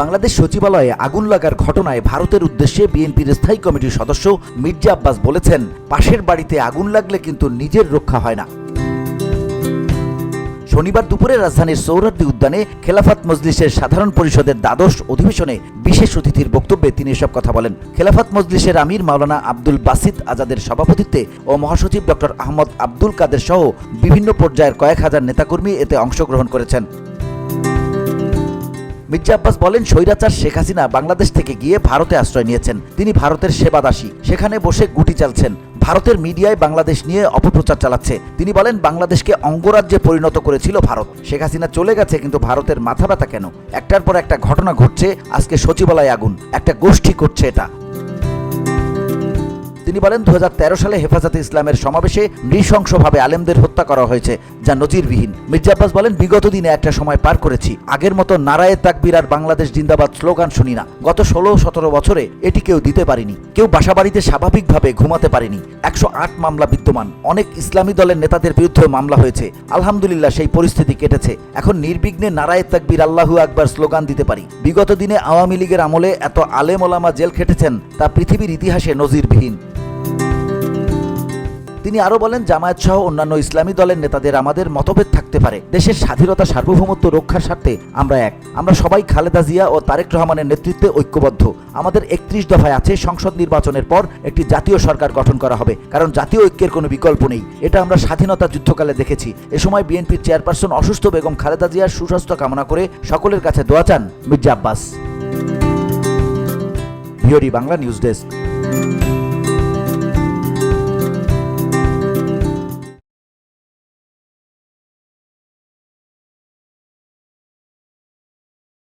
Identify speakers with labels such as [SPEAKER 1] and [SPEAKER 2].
[SPEAKER 1] বাংলাদেশ সচিবালয়ে আগুন লাগার ঘটনায় ভারতের উদ্দেশ্যে বিএনপির স্থায়ী কমিটির সদস্য মির্জা আব্বাস বলেছেন, পাশের বাড়িতে আগুন লাগলে কিন্তু নিজের রক্ষা হয় না। শনিবার দুপুরে রাজধানীর সৌরার্দি উদ্যানে খেলাফাত মজলিসের সাধারণ পরিষদের দ্বাদশ অধিবেশনে বিশেষ অতিথির বক্তব্যে তিনি এসব কথা বলেন। খেলাফাত মজলিসের আমির মাওলানা আব্দুল বাসিদ আজাদের সভাপতিত্বে ও মহাসচিব ডক্টর আহমদ আব্দুল কাদের সহ বিভিন্ন পর্যায়ের কয়েক হাজার নেতাকর্মী এতে অংশগ্রহণ করেছেন। মির্জা আব্বাস বলেন, স্বৈরাচার শেখ হাসিনা বাংলাদেশ থেকে গিয়ে ভারতে আশ্রয় নিয়েছেন। তিনি ভারতের সেবাদাসী সেখানে বসে গুটি চালছেন। ভারতের মিডিয়ায় বাংলাদেশ নিয়ে অপপ্রচার চালাচ্ছে। তিনি বলেন, বাংলাদেশকে অঙ্গরাজ্যে পরিণত করেছিল ভারত। শেখ হাসিনা চলে গেছে, কিন্তু ভারতের মাথা ব্যথা কেন? একটার পর একটা ঘটনা ঘটছে, আজকে সচিবালয় আগুন। একটা গোষ্ঠী করছে এটা। তিনি বলেন দু হাজার তেরো সালে হেফাজতে ইসলামের সমাবেশে নৃশংসভাবে আলেমদের হত্যা করা হয়েছে, যা নজিরবিহীন। মির্জা আব্বাস বলেন, বিগত দিনে একটা সময় পার করেছি। আগের মতো নারায়ে তাকবির আর বাংলাদেশ জিন্দাবাদ স্লোগান শুনি না। গত ষোলো সতেরো বছরে এটি কেউ দিতে পারিনি। কেউ বাসাবাড়িতে স্বাভাবিকভাবে ঘুমাতে পারেনি। একশো আট মামলা বিদ্যমান। অনেক ইসলামী দলের নেতাদের বিরুদ্ধে মামলা হয়েছে। আলহামদুলিল্লাহ, সেই পরিস্থিতি কেটেছে। এখন নির্বিঘ্নে নারায়ে তাকবির আল্লাহু আকবার স্লোগান দিতে পারি। বিগত দিনে আওয়ামী লীগের আমলে এত আলেম ওলামা জেল খেটেছেন, তা পৃথিবীর ইতিহাসে নজিরবিহীন। তিনি আরও বলেন, জামায়াত সহ অন্যান্য ইসলামী দলের নেতাদের আমাদের মতভেদ থাকতে পারে। দেশের স্বাধীনতা, সার্বভৌমত্ব রক্ষার স্বার্থে আমরা এক। আমরা সবাই খালেদা জিয়া ও তারেক রহমানের নেতৃত্বে ঐক্যবদ্ধ। আমাদের একত্রিশ দফায় আছে সংসদ নির্বাচনের পর একটি জাতীয় সরকার গঠন করা হবে। কারণ জাতীয় ঐক্যের কোনো বিকল্প নেই। এটা আমরা স্বাধীনতা যুদ্ধকালে দেখেছি। এ সময় বিএনপির চেয়ারপারসন অসুস্থ বেগম খালেদা জিয়ার সুস্বাস্থ্য কামনা করে সকলের কাছে দোয়া চান Mirza Abbas. Bangla news desk.